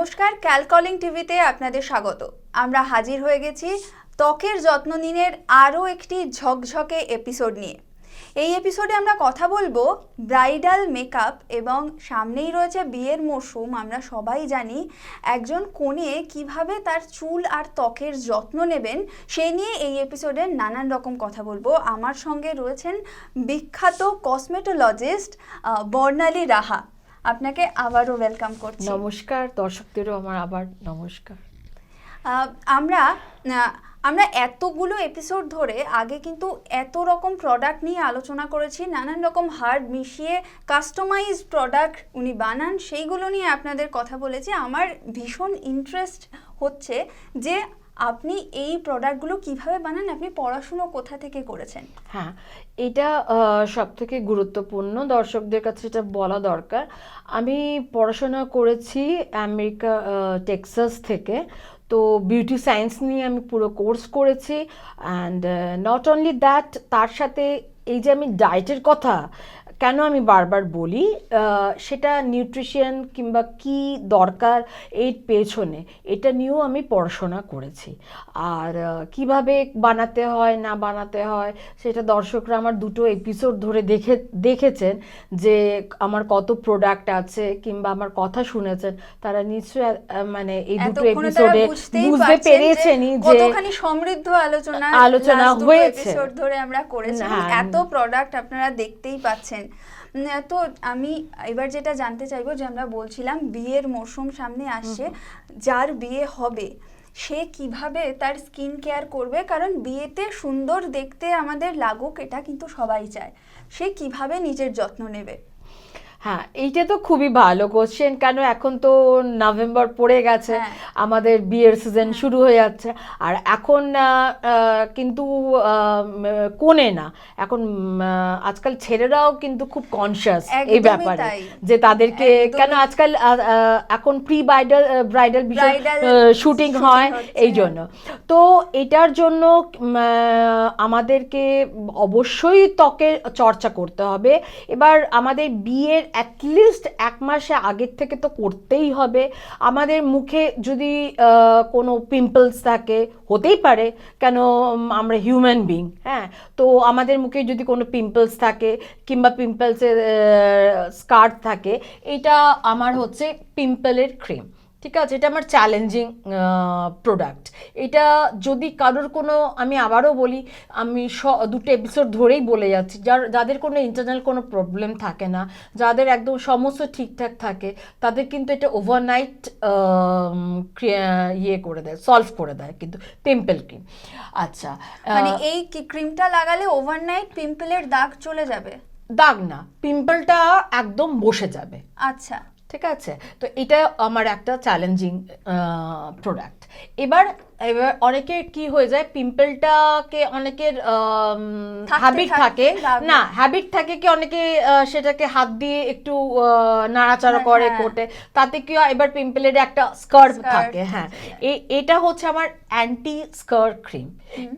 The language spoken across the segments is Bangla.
নমস্কার ক্যালকলিং টিভিতে আপনাদের স্বাগত। আমরা হাজির হয়ে গেছি ত্বকের যত্ন নিনের আরও একটি ঝকঝকে এপিসোড নিয়ে। এই এপিসোডে আমরা কথা বলব ব্রাইডাল মেকআপ এবং সামনেই রয়েছে বিয়ের মরশুম। আমরা সবাই জানি একজন কনে কীভাবে তার চুল আর ত্বকের যত্ন নেবেন সেই নিয়ে এই এপিসোডে নানান রকম কথা বলব। আমার সঙ্গে রয়েছেন বিখ্যাত কসমেটোলজিস্ট বর্ণালী রাহা। আপনাকে আবারও ওয়েলকাম করছি। নমস্কার দর্শকদেরও আমার আবার নমস্কার। আমরা আমরা এতগুলো এপিসোড ধরে আগে কিন্তু এত রকম প্রোডাক্ট নিয়ে আলোচনা করেছি নানান রকম হার্ড মিশিয়ে কাস্টমাইজ প্রোডাক্ট উনি বানান সেইগুলো নিয়ে আপনাদের কথা বলেছি। আমার ভীষণ ইন্টারেস্ট হচ্ছে যে আপনি এই প্রোডাক্টগুলো কীভাবে বানান আপনি পড়াশুনো কোথা থেকে করেছেন? হ্যাঁ এটা সব থেকে গুরুত্বপূর্ণ। দর্শকদের কাছে এটা বলা দরকার। আমি পড়াশোনা করেছি আমেরিকা টেক্সাস থেকে। তো বিউটি সায়েন্স নিয়ে আমি পুরো কোর্স করেছি। অ্যান্ড নট অনলি দ্যাট, তার সাথে এই যে আমি ডায়েটের কথা কেন আমি বারবার বলি সেটা নিউট্রিশন কিংবা কি দরকার এর পেছনে এটা নিয়েও আমি পড়াশোনা করেছি আর কীভাবে বানাতে হয় না বানাতে হয় সেটা দর্শকরা আমার দুটো এপিসোড ধরে দেখে দেখেছেন যে আমার কত প্রোডাক্ট আছে কিংবা আমার কথা শুনেছেন তারা নিশ্চয়ই মানে এই দুটো এপিসোডে বুঝতে পারছেন যে পেরেছেনই যে কতখানি সমৃদ্ধ আলোচনা আলোচনা হয়েছে। ধরে আমরা করেছি। এত প্রোডাক্ট আপনারা দেখতেই পাচ্ছেন তো আমি এবার যেটা জানতে চাইব যে আমরা বলছিলাম বিয়ের মরশুম সামনে আসছে যার বিয়ে হবে সে কীভাবে তার স্কিন কেয়ার করবে? কারণ বিয়েতে সুন্দর দেখতে আমাদের লাগুক এটা কিন্তু সবাই চায়। সে কীভাবে নিজের যত্ন নেবে? হ্যাঁ এইটা তো খুবই ভালো কোশ্চেন কেন এখন তো নভেম্বর পড়ে গেছে হ্যাঁ। আমাদের বিয়ের সিজন শুরু হয়ে যাচ্ছে আর এখন কিন্তু কোনে না এখন আজকাল ছেলেরাও কিন্তু খুব কনসিয়াস এই ব্যাপারে যে তাদেরকে কেন আজকাল এখন প্রি ব্রাইডাল ব্রাইডাল বিষয় শুটিং হয় এই জন্য। তো এটার জন্য আমাদেরকে অবশ্যই ত্বকের চর্চা করতে হবে। এবার আমাদের বিয়ের অ্যাটলিস্ট এক মাসে আগের থেকে তো করতেই হবে। আমাদের মুখে যদি কোনো পিম্পলস থাকে, হতেই পারে, কেন আমরা হিউম্যান বিং হ্যাঁ? তো আমাদের মুখে যদি কোনো পিম্পলস থাকে, কিংবা পিম্পলসের স্কার থাকে, এটা আমার হচ্ছে পিম্পলের ক্রিম ঠিক আছে? এটা আমার চ্যালেঞ্জিং প্রোডাক্ট এটা যদি কারোর কোনো আমি আবারও বলি আমি স দুটো এপিসোড ধরেই বলে যাচ্ছি যার যাদের কোনো ইন্টারনাল কোনো প্রবলেম থাকে না যাদের একদম সমস্ত ঠিকঠাক থাকে তাদের কিন্তু এটা ওভারনাইট ইয়ে করে দেয় সলভ করে দেয় কিন্তু পিম্পল ক্রিম আচ্ছা মানে এই ক্রিমটা লাগালে ওভারনাইট পিম্পলের দাগ চলে যাবে? দাগ না পিম্পলটা একদম বসে যাবে। আচ্ছা। ঠিক আছে? তো এটা আমার একটা চ্যালেঞ্জিং প্রোডাক্ট এবার এবার অনেকের কি হয়ে যায় পিম্পলটাকে অনেকের হ্যাবিট থাকে না হ্যাবিট থাকে কি অনেকে সেটাকে হাত দিয়ে একটু নাড়াচাড়া হ্যাঁ, করে হ্যাঁ। কোটে। তাতে কি হয় এবার পিম্পলের একটা Scarf থাকে হ্যাঁ। এ- এটা হচ্ছে আমার অ্যান্টি স্কার ক্রিম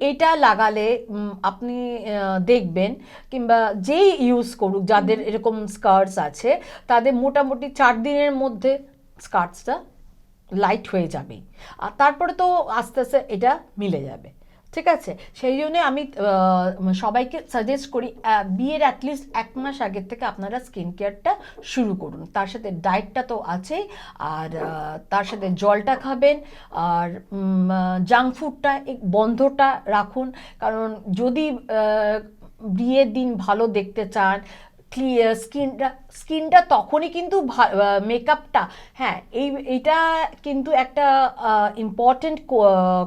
এটা লাগালে আপনি দেখবেন কিংবা যেই ইউজ করুক যাদের এরকম স্কার্টস আছে তাদের মোটামুটি চার দিনের মধ্যে স্কার্টসটা লাইট হয়ে যাবে। আর তারপরে তো আস্তে আস্তে এটা মিলে যাবে। ঠিক আছে? সেই জন্য আমি সবাইকে সাজেস্ট করি বিয়ের অ্যাটলিস্ট এক মাস আগের থেকে আপনারা স্কিন কেয়ারটা শুরু করুন। তার সাথে ডায়েটটা তো আছেই। আর তার সাথে জলটা খাবেন। আর জাঙ্ক ফুডটা বন্ধটা রাখুন। কারণ যদি বিয়ের দিন ভালো দেখতে চান ক্লিয়ার স্কিনটা স্কিনটা তখনই কিন্তু মেকআপটা হ্যাঁ এই এইটা কিন্তু একটা ইম্পর্টেন্ট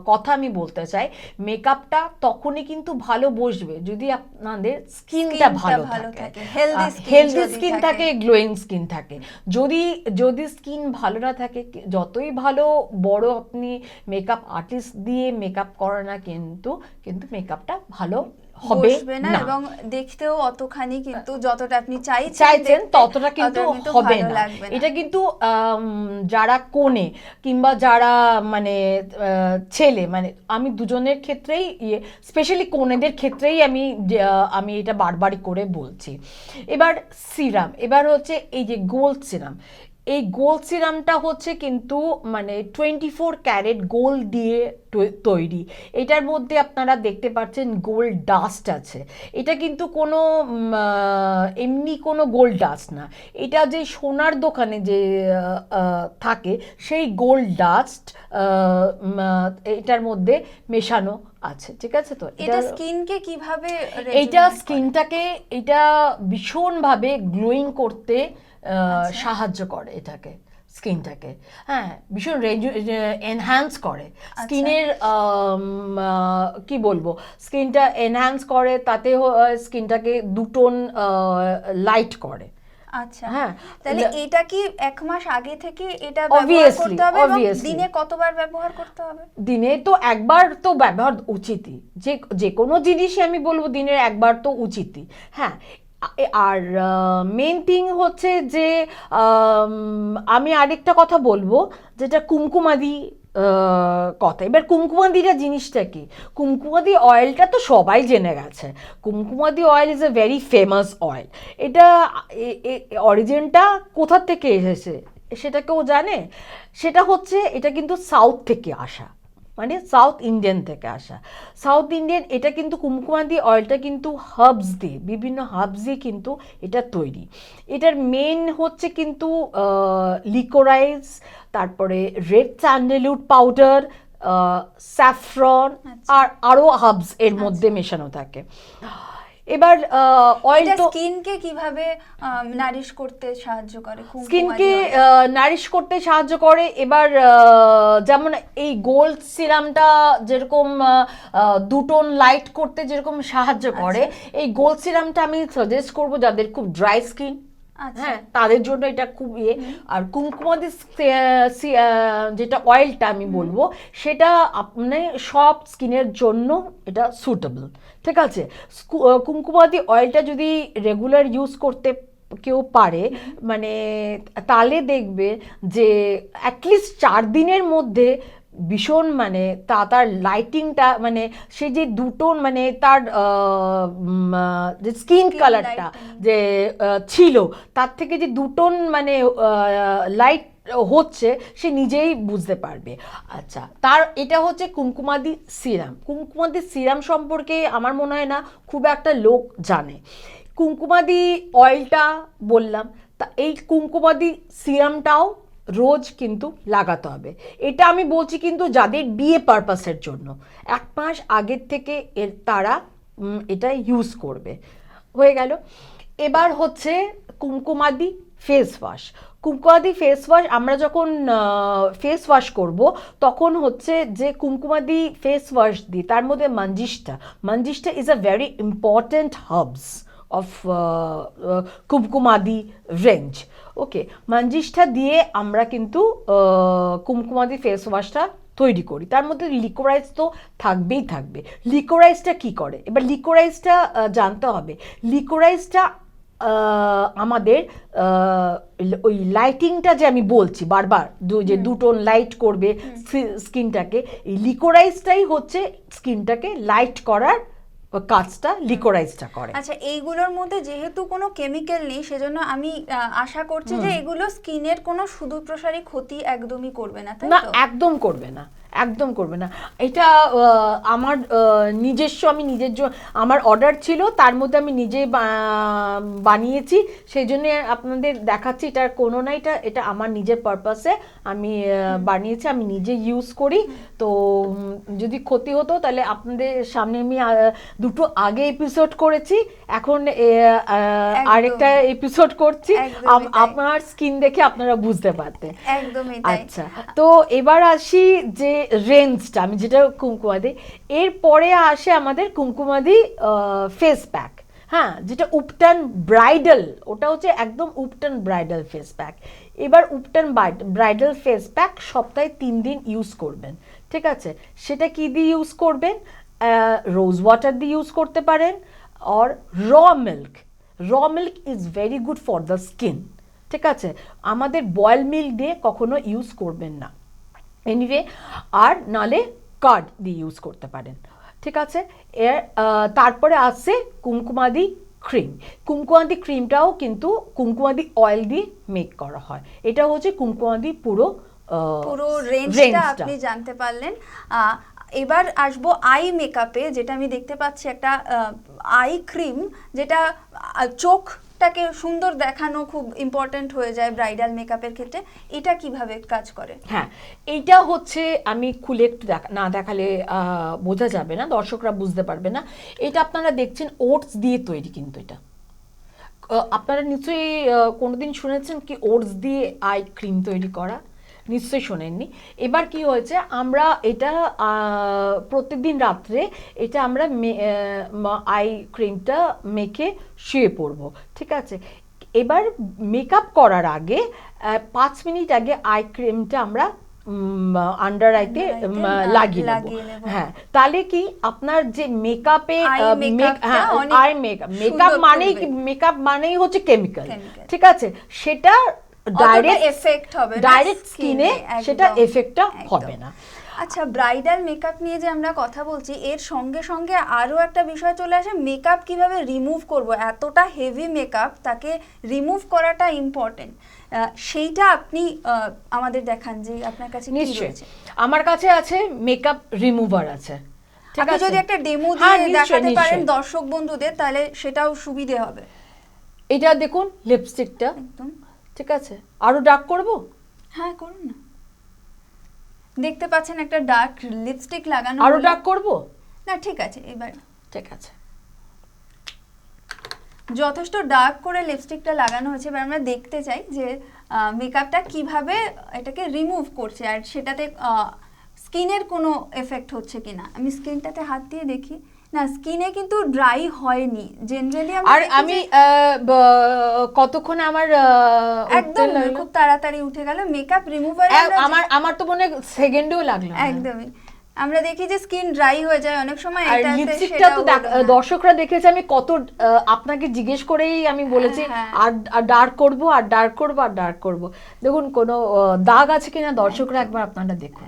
কথা আমি বলতে চাই। মেকআপটা তখনই কিন্তু ভালো বসবে যদি আপনাদের স্কিনটা ভালো থাকে। হেলদি স্কিন থাকে। গ্লোয়িং স্কিন থাকে। যদি যদি স্কিন ভালো না থাকে যতই ভালো বড় আপনি মেকআপ আর্টিস্ট দিয়ে মেকআপ করে না কিন্তু কিন্তু মেকআপটা ভালো হবে? না এবং দেখতেও অতখানি কিন্তু যতটা আপনি চাইছেন চাইছেন ততটা কিন্তু হবে না। এটা কিন্তু যারা কোণে কিংবা যারা মানে ছেলে মানে আমি দুজনের ক্ষেত্রেই ইয়ে স্পেশালি কোণেদের ক্ষেত্রেই আমি আমি এটা বারবারই করে বলছি। এবার সিরাম এবার হচ্ছে এই যে গোল্ড সিরাম এই গোল্ড সিরামটা হচ্ছে কিন্তু মানে টোয়েন্টি ফোর ক্যারেট গোল্ড দিয়ে তৈরি। এটার মধ্যে আপনারা দেখতে পাচ্ছেন গোল্ড ডাস্ট আছে। এটা কিন্তু কোনো এমনি কোনো গোল্ড ডাস্ট না। এটা যে সোনার দোকানে যে থাকে সেই গোল্ড ডাস্ট এটার মধ্যে মেশানো আছে। ঠিক আছে তো? এটা স্কিনকে কীভাবে এইটা স্কিনটাকে এটা ভীষণভাবে গ্লোয়িং করতে। সাহায্য করে এটাকে স্কিনটাকে। হ্যাঁ ভীষণ এনহ্যান্স করে। আচ্ছা। স্কিনের কি বলব? স্কিনটা এনহ্যান্স করে তাতে স্কিনটাকে দুটোন লাইট করে। আচ্ছা। হ্যাঁ। তাহলে এটা কি এক মাস আগে থেকে এটা ব্যবহার করতে হবে দিনে কতবার ব্যবহার করতে হবে? দিনে তো একবার তো ব্যবহার উচিতই। যে যে কোনো জিনিসই আমি বলব দিনের একবার তো উচিতই। হ্যাঁ আর মেন থিং হচ্ছে যে, আমি আরেকটা কথা বলব, যেটা কুমকুমাদি কথা। এবার কুমকুমাদিটা জিনিসটা কি? কুমকুমাদি অয়েলটা তো সবাই জেনে গেছে। Kumkumadi oil is a very famous oil এটা অরিজিনটা কোথার থেকে এসেছে? সেটা কেউ জানে? সেটা হচ্ছে, এটা কিন্তু সাউথ থেকে আসা। মানে সাউথ ইন্ডিয়ান থেকে আসা। সাউথ ইন্ডিয়ান এটা কিন্তু কুমকুমাদি অয়েলটা কিন্তু হাবস দিয়ে বিভিন্ন হার্বস দিয়ে কিন্তু এটা তৈরি। এটার মেন হচ্ছে কিন্তু লিকোরাইজ তারপরে রেড স্যান্ডেলউড পাউডার স্যাফরন আচ্ছা। আর আরও হাবস এর মধ্যে মেশানো থাকে। এবার অয়েল তো স্কিনকে কীভাবে নারিশ করতে সাহায্য করে? স্কিনকে নারিশ করতে সাহায্য করে। এবার যেমন এই গোল্ড সিরামটা যেরকম দুটোন লাইট করতে যেরকম সাহায্য করে এই গোল্ড সিরামটা আমি সাজেস্ট করব যাদের খুব ড্রাই স্কিন আচ্ছা হ্যাঁ তাদের জন্য এটা খুব ইয়ে। আর কুমকুমাদি যেটা অয়েলটা আমি বলব সেটা আপনি সব স্কিনের জন্য এটা সুটেবল ঠিক আছে? কুমকুমাদি অয়েলটা যদি রেগুলার ইউজ করতে কেউ পারে মানে তাহলে দেখবে যে অ্যাটলিস্ট চার দিনের মধ্যে ভীষণ মানে তা তার লাইটিংটা মানে সে যে দুটো মানে তার যে স্কিন কালারটা যে ছিল তার থেকে যে দুটোন মানে লাইট হচ্ছে সে নিজেই বুঝতে পারবে। আচ্ছা তার এটা হচ্ছে কুমকুমাদি সিরাম। কুমকুমাদি সিরাম সম্পর্কে আমার মনে হয় না খুব একটা লোক জানে। কুমকুমাদি অয়েলটা বললাম তা এই কুমকুমাদি সিরামটাও রোজ কিন্তু লাগাতে হবে। এটা আমি বলছি কিন্তু যাদের বিয়ে পারপাসের জন্য। এক মাস আগের থেকে এর তারা এটা ইউজ করবে। হয়ে গেল। এবার হচ্ছে Kumkumadi face wash Kumkumadi face wash আমরা যখন ফেস ওয়াশ করব, তখন হচ্ছে যে কুমকুমাদি ফেস ওয়াশ দিই তার মধ্যে Manjistha Manjistha is a very important herbs of Kumkumadi range okay Manjistha দিয়ে আমরা কিন্তু কুমকুমাদি ফেস ওয়াশটা তৈরি করি। তার মধ্যে লিকোরাইজ তো থাকবেই থাকবে। লিকোরাইজটা কি করে? এবার লিকোরাইজটা জানতে হবে। লিকোরাইজটা আমাদের ওই লাইটিংটা যে আমি বলছি বারবার দু- যে দুটোন লাইট করবে স্কিনটাকে এই লিকোরাইজটাই হচ্ছে স্কিনটাকে লাইট করার কাজটা লিকোরাইজটা করে। আচ্ছা এইগুলোর মধ্যে যেহেতু কোনো কেমিক্যাল নেই সেজন্য আমি আশা করছি যে এগুলো স্কিনের কোনো সুদূরপ্রসারী ক্ষতি একদমই করবে না তাই না একদম করবে না। একদম করবে না। এটা আমার নিজস্ব আমি নিজের জন্য আমার অর্ডার ছিল তার মধ্যে আমি নিজে বানিয়েছি সেই জন্যে আপনাদের দেখাচ্ছি এটার কোনো না এটা এটা আমার নিজের পারপাসে আমি বানিয়েছি আমি নিজে ইউজ করি। তো যদি ক্ষতি হতো তাহলে আপনাদের সামনে আমি দুটো আগে এপিসোড করেছি এখন। আরেকটা এপিসোড করছি। আপ- আপনার স্কিন দেখে আপনারা বুঝতে পারতেন। একদমই আচ্ছা তো এবার আসি যে রেঞ্জটা, আমি যেটা কুমকুমাদি এরপরে আসে আমাদের কুমকুমাদি ফেস প্যাক হ্যাঁ যেটা উপটান ব্রাইডাল ওটা হচ্ছে একদম উপটান ব্রাইডাল ফেস প্যাক এবার উপটান ব্রাইডাল ফেস প্যাক সপ্তাহে তিন দিন ইউজ করবেন, ঠিক আছে? সেটা কি দিয়ে ইউজ করবেন? রোজ ওয়াটার দিয়ে ইউজ করতে পারেন or raw milk raw milk is very good for the skin ঠিক আছে? আমাদের বয়েল মিল্ক দিয়ে কখনো ইউজ করবেন না। এনিওয়ে আর নালে কার্ড দিয়ে ইউজ করতে পারেন। ঠিক আছে? এর তারপরে আসছে কুমকুমাদি ক্রিম কুমকুমাদি ক্রিমটাও কিন্তু কুমকুমাদি অয়েল দিয়ে মেক করা হয়। এটা হচ্ছে কুমকুমাদি পুরো পুরো রেঞ্জটা। আপনি জানতে পারলেন। এবার আসব আই মেকআপে যেটা আমি দেখতে পাচ্ছি একটা আই ক্রিম যেটা আহ, চোখটাকে সুন্দর দেখানো খুব ইম্পর্টেন্ট হয়ে যায় ব্রাইডাল মেকআপের ক্ষেত্রে। এটা কীভাবে কাজ করে? হ্যাঁ এইটা হচ্ছে আমি খুলে একটু না দেখালে বোঝা যাবে না, দর্শকরা বুঝতে পারবে না। এটা আপনারা দেখছেন ওটস দিয়ে তৈরি কিন্তু এটা। আপনারা নিশ্চয়ই কোনোদিন শুনেছেন কি ওটস দিয়ে আই ক্রিম তৈরি করা? নিশ্চয়ই শোনেননি। এবার কি হয়েছে আমরা এটা প্রত্যেকদিন রাত্রে এটা আমরা আই ক্রিমটা মেখে শুয়ে পড়ব ঠিক আছে? এবার মেকআপ করার আগে পাঁচ মিনিট আগে আই ক্রিমটা আমরা আন্ডার আইতে লাগিয়ে নেব। হ্যাঁ তাহলে কি আপনার যে মেকআপে আই মেকআপ মেকআপ মানেই মেকআপ মানেই হচ্ছে কেমিক্যাল ঠিক আছে? সেটা ডাইরেক্ট এফেক্ট হবে ডাইরেক্ট স্কিনে সেটা এফেক্টটা হবে না। আচ্ছা ব্রাইডাল মেকআপ নিয়ে যে আমরা কথা বলছি এর সঙ্গে সঙ্গে আরও একটা বিষয় চলে আসে মেকআপ কীভাবে রিমুভ করব এতটা হেভি মেকআপ তাকে রিমুভ করাটা ইম্পর্টেন্ট সেইটা আপনি আমাদের দেখান যে আপনার কাছে কি নিশ্চয়ই। আমার কাছে আছে মেকআপ রিমুভার আছে। ঠিক আছে? যদি একটা ডেমো হ্যাঁ, দিয়ে দেখাতে পারেন দর্শক বন্ধুদের তাহলে সেটাও সুবিধে হবে। এটা দেখুন লিপস্টিকটা একদম। ঠিক আছে আরও ডার্ক করব? হ্যাঁ করুন না। দেখতে পাচ্ছেন একটা ডার্ক লিপস্টিক লাগানো আরও। ডার্ক করব? না ঠিক আছে এবার। ঠিক আছে। যথেষ্ট ডার্ক করে লিপস্টিকটা লাগানো হয়েছে এবার আমরা দেখতে চাই যে মেকআপটা কীভাবে এটাকে রিমুভ করছে আর সেটাতে স্কিনের কোনো এফেক্ট হচ্ছে কিনা। আমি স্কিনটাতে হাত দিয়ে দেখি। না স্কিনে কিন্তু ড্রাই হয়নি। জেনারেলি আর আমি কতক্ষণ আমার একদম খুব তাড়াতাড়ি উঠে গেল। মেকআপ রিমুভার আমার আমার তো মনে সেকেন্ডেও লাগল একদমই। আমরা দেখি যে স্কিন ড্রাই হয়ে যায়। অনেক সময় আর লিপস্টিকটা তো। দর্শকরা দেখেছে আমি কত আপনাকে জিজ্ঞেস করেই আমি বলেছি হ্যাঁ। আর আর ডার্ক করব আর ডার্ক করব আর ডার্ক করব। দেখুন কোনো দাগ আছে কিনা দর্শকরা একবার আপনারা দেখুন।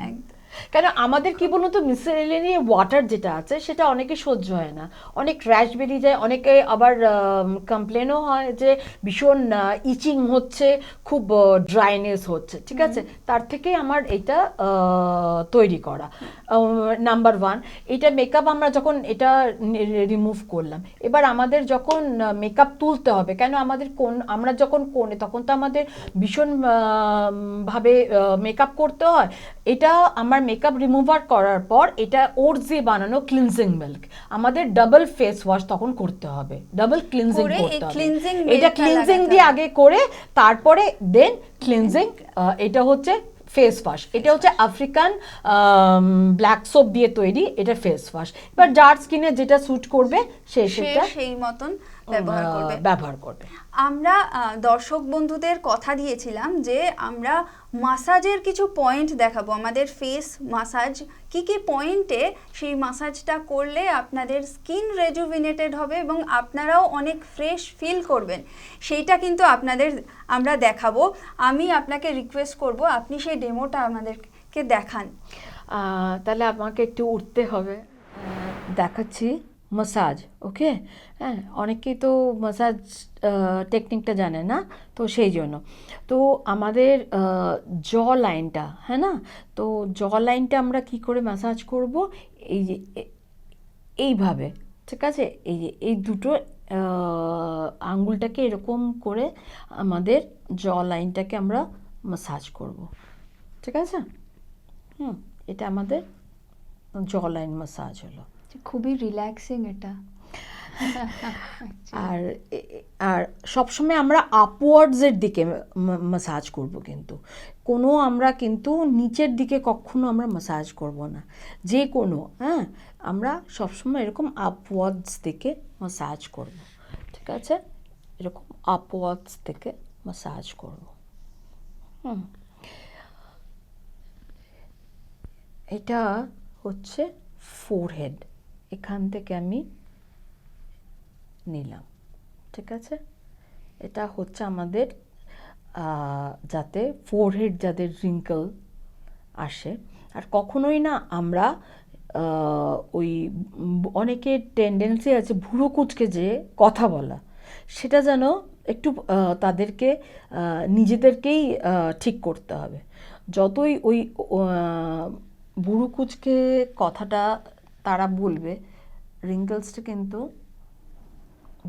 কেন আমাদের কি বলুন তো মিসেলিনি ওয়াটার যেটা আছে সেটা অনেকে সহ্য হয় না। অনেক র্যাশ বেরিয়ে যায় অনেকে আবার কমপ্লেনও হয় যে ভীষণ ইচিং হচ্ছে খুব ড্রাইনেস হচ্ছে ঠিক আছে? তার থেকে আমার এটা তৈরি করা। নাম্বার ওয়ান এটা মেকআপ আমরা যখন এটা রিমুভ করলাম এবার আমাদের যখন মেকআপ তুলতে হবে কেন আমাদের কোন আমরা যখন কোনে তখন তো আমাদের ভীষণ ভাবে মেকআপ করতে হয় এটা আমার মেকআপ রিমুভার করার পর এটা ওটস দিয়ে বানানো ক্লিনজিং মিল্ক আমাদের ডাবল ফেস ওয়াশ তখন করতে হবে। ডাবল ক্লিনজিং করে করতে হবে। এটা ক্লিনজিং দিয়ে আগে করে তারপরে দেন ক্লিনজিং এটা হচ্ছে ফেস ওয়াশ এটা হচ্ছে আফ্রিকান ব্ল্যাক সোপ দিয়ে তৈরি এটা ফেস ওয়াশ এবার যার স্কিনে যেটা স্যুট করবে সে সেটা সেই মতন ব্যবহার করবে। ব্যবহার করবে। আমরা দর্শক বন্ধুদের কথা দিয়েছিলাম যে আমরা মাসাজের কিছু পয়েন্ট দেখাবো। আমাদের ফেস মাসাজ কি কি পয়েন্টে সেই মাসাজটা করলে আপনাদের স্কিন রেজুভিনেটেড হবে এবং আপনারাও অনেক ফ্রেশ ফিল করবেন। সেইটা কিন্তু আপনাদের আমরা দেখাবো। আমি আপনাকে রিকোয়েস্ট করব আপনি সেই ডেমোটা আমাদেরকে দেখান। তাহলে আমাকে একটু উঠতে হবে। দেখাচ্ছি। মাসাজ ওকে হ্যাঁ অনেকেই তো মাসাজ টেকনিকটা জানে না, তো সেই জন্য। তো আমাদের জ লাইনটা হ্যাঁ না? তো জ লাইনটা আমরা কি করে ম্যাসাজ করব? এই যে এইভাবে, ঠিক আছে? এই যে, এই দুটো আঙ্গুলটাকে এরকম করে আমাদের জ লাইনটাকে আমরা মাসাজ করব, ঠিক আছে? হুম, এটা আমাদের জ লাইন মাসাজ হলো। খুবই রিল্যাক্সিং এটা। আর আর সবসময় আমরা আপওয়ার্ডসের দিকে মাসাজ করব কিন্তু। কোনো আমরা কিন্তু নিচের দিকে কখনো আমরা মাসাজ করব না। যে কোনো হ্যাঁ? আমরা সবসময় এরকম আপওয়ার্ডস দিকে মাসাজ করব, ঠিক আছে? এরকম আপওয়ার্ডস থেকে মাসাজ করব। হুম। এটা হচ্ছে ফোরহেড এখান থেকে আমি নিলাম, ঠিক আছে? এটা হচ্ছে আমাদের যাতে ফোরহেড যাদের রিঙ্কল আসে। আর কখনোই না আমরা ওই অনেকের টেন্ডেন্সি আছে ভুরো কুচকে যে কথা বলা। সেটা যেন একটু তাদেরকে নিজেদেরকেই ঠিক করতে হবে। যতই ওই বুড়ো কুচকে কথাটা তারা বলবে রিঙ্কেলসটা কিন্তু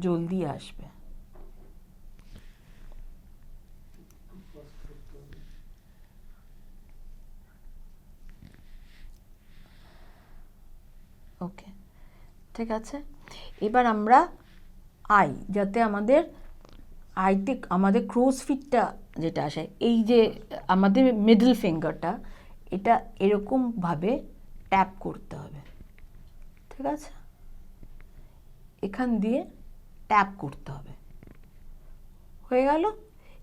জলদি আসবে। ওকে ঠিক আছে? এবার আমরা আই যাতে আমাদের আইতে আমাদের ক্রোজ ফিটটা যেটা আসে, এই যে আমাদের মিডল ফিঙ্গারটা এটা এরকমভাবে ট্যাপ করতে হবে। ঠিক আছে? এখান দিয়ে ট্যাপ করতে হবে। হয়ে গেল?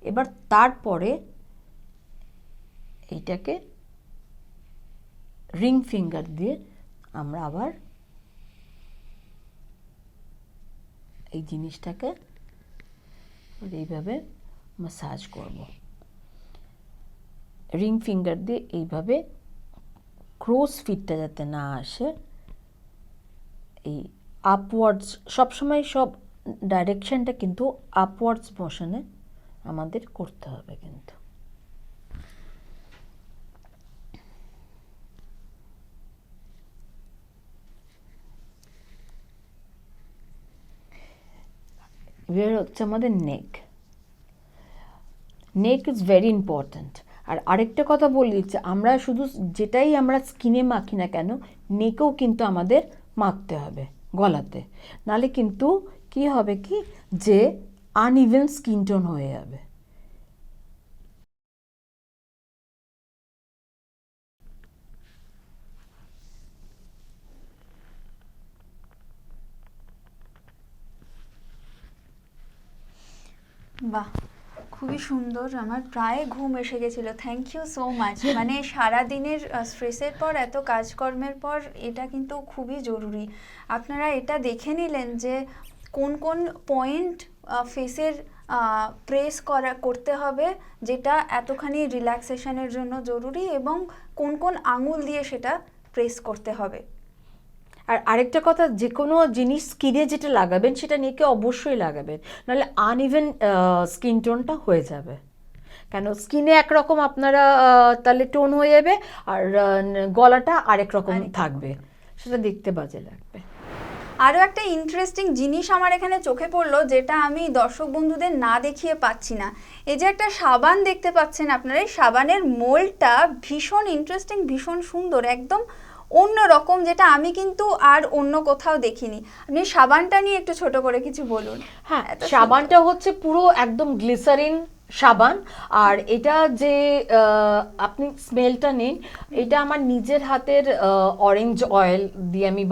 এবার তারপরে এইটাকে রিং ফিঙ্গার দিয়ে আমরা আবার এই জিনিসটাকে এইভাবে মাসাজ করব। রিং ফিঙ্গার দিয়ে এইভাবে ক্রোস ফিটটা যাতে না আসে এই আপওয়ার্ডস সবসময় সব ডাইরেকশনটা কিন্তু আপওয়ার্ডস মোশনে আমাদের করতে হবে কিন্তু। এবার হচ্ছে আমাদের neck neck is very important আর আরেকটা কথা বলি দিচ্ছে আমরা শুধু যেটাই আমরা স্কিনে মাখি না কেন নেকেও কিন্তু আমাদের মাখতে হবে গলাতে। নালে কিন্তু কি হবে কি? যে আনইভেন স্কিন টোন হয়ে যাবে। বাহ। খুবই সুন্দর, আমার প্রায় ঘুম এসে গেছিল। থ্যাংক ইউ সো মাচ মানে সারা দিনের স্ট্রেসের পর, এত কাজকর্মের পর এটা কিন্তু খুবই জরুরি। আপনারা এটা দেখে নিলেন যে কোন কোন পয়েন্ট ফেসের প্রেস করা, করতে হবে যেটা এতখানি রিল্যাক্সেশনের জন্য জরুরি এবং কোন কোন আঙুল দিয়ে সেটা প্রেস করতে হবে। আর আরেকটা কথা যে কোনো জিনিস স্কিনে যেটা লাগাবেন সেটা নেকে অবশ্যই লাগাবেন। নাহলে আনইভেন স্কিন টোনটা হয়ে যাবে। কেন? স্কিনে একরকম আপনারা তাহলে টোন হয়ে যাবে আর গলাটা আরেক রকম। থাকবে। সেটা দেখতে বাজে লাগবে। আরও একটা ইন্টারেস্টিং জিনিস আমার এখানে চোখে পড়ল যেটা আমি দর্শক বন্ধুদের না দেখিয়ে পাচ্ছি না। এই যে একটা সাবান দেখতে পাচ্ছেন আপনারা এই সাবানের মোলটা ভীষণ ইন্টারেস্টিং ভীষণ সুন্দর একদম অন্য রকম যেটা আমি কিন্তু আর অন্য কোথাও দেখিনি। আপনি সাবানটা নিয়ে একটু ছোট করে কিছু বলুন। হ্যাঁ সাবানটা হচ্ছে পুরো একদম গ্লিসারিন সাবান। আর এটা যে আপনি স্মেলটা নিন এটা আমার নিজের হাতের অরেঞ্জ অয়েল দিয়ে আমি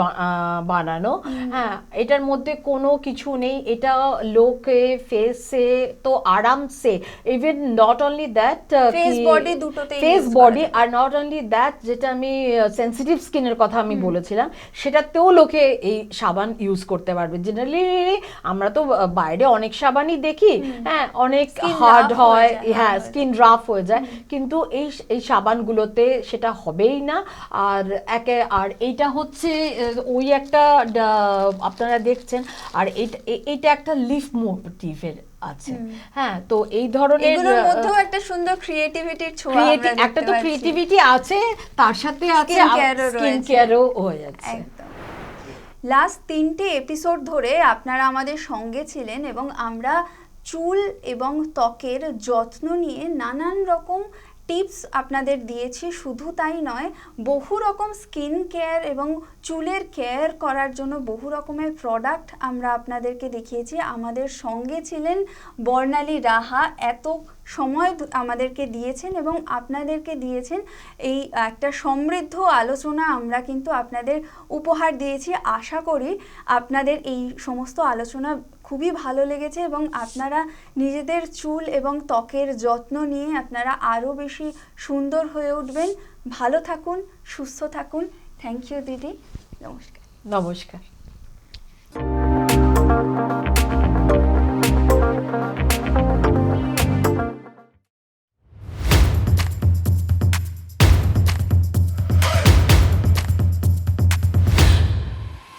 বানানো। হ্যাঁ এটার মধ্যে কোনো কিছু নেই। এটা লোকে ফেসে তো আরামসে even not only that Face, body দুটোতেই ফেস বডি আর নট অনলি দ্যাট যেটা আমি সেন্সিটিভ স্কিনের কথা আমি বলেছিলাম সেটাতেও লোকে এই সাবান ইউজ করতে পারবে। জেনারেলি আমরা তো বাইরে অনেক সাবানই দেখি। হ্যাঁ অনেক Skin হার্ড হয় হ্যাঁ স্কিন রাফ হয়ে যায়। কিন্তু এই এই সাবানগুলোতে সেটা হবেই না। আর একে আর এইটা হচ্ছে ওই একটা আপনারা দেখছেন আর এইটা একটা লিফ মোটিভের আছে। হ্যাঁ তো এই ধরনের এগুলোর মধ্যেও একটা সুন্দর ক্রিয়েটিভিটির ছোঁয়া একটা তো ক্রিয়েটিভিটি আছে তার সাথে আছে স্কিন কেয়ারও হয়ে যাচ্ছে। একদম। লাস্ট তিনটে এপিসোড ধরে আপনারা আমাদের সঙ্গে ছিলেন এবং আমরা চুল এবং ত্বকের যত্ন নিয়ে নানান রকম টিপস আপনাদের দিয়েছি। শুধু তাই নয়, বহু রকম স্কিন কেয়ার এবং চুলের কেয়ার করার জন্য বহু রকমের প্রোডাক্ট আমরা আপনাদেরকে দেখিয়েছি। আমাদের সঙ্গে ছিলেন বর্ণালী রাহা, এত সময় আমাদেরকে দিয়েছেন এবং আপনাদেরকে দিয়েছেন। এই একটা সমৃদ্ধ আলোচনা আমরা কিন্তু আপনাদের উপহার দিয়েছি। আশা করি আপনাদের এই সমস্ত আলোচনা খুবই ভালো লেগেছে এবং আপনারা নিজেদের চুল এবং ত্বকের যত্ন নিয়ে আপনারা আরও বেশি সুন্দর হয়ে উঠবেন। ভালো থাকুন, সুস্থ থাকুন। থ্যাংক ইউ দিদি। নমস্কার। নমস্কার।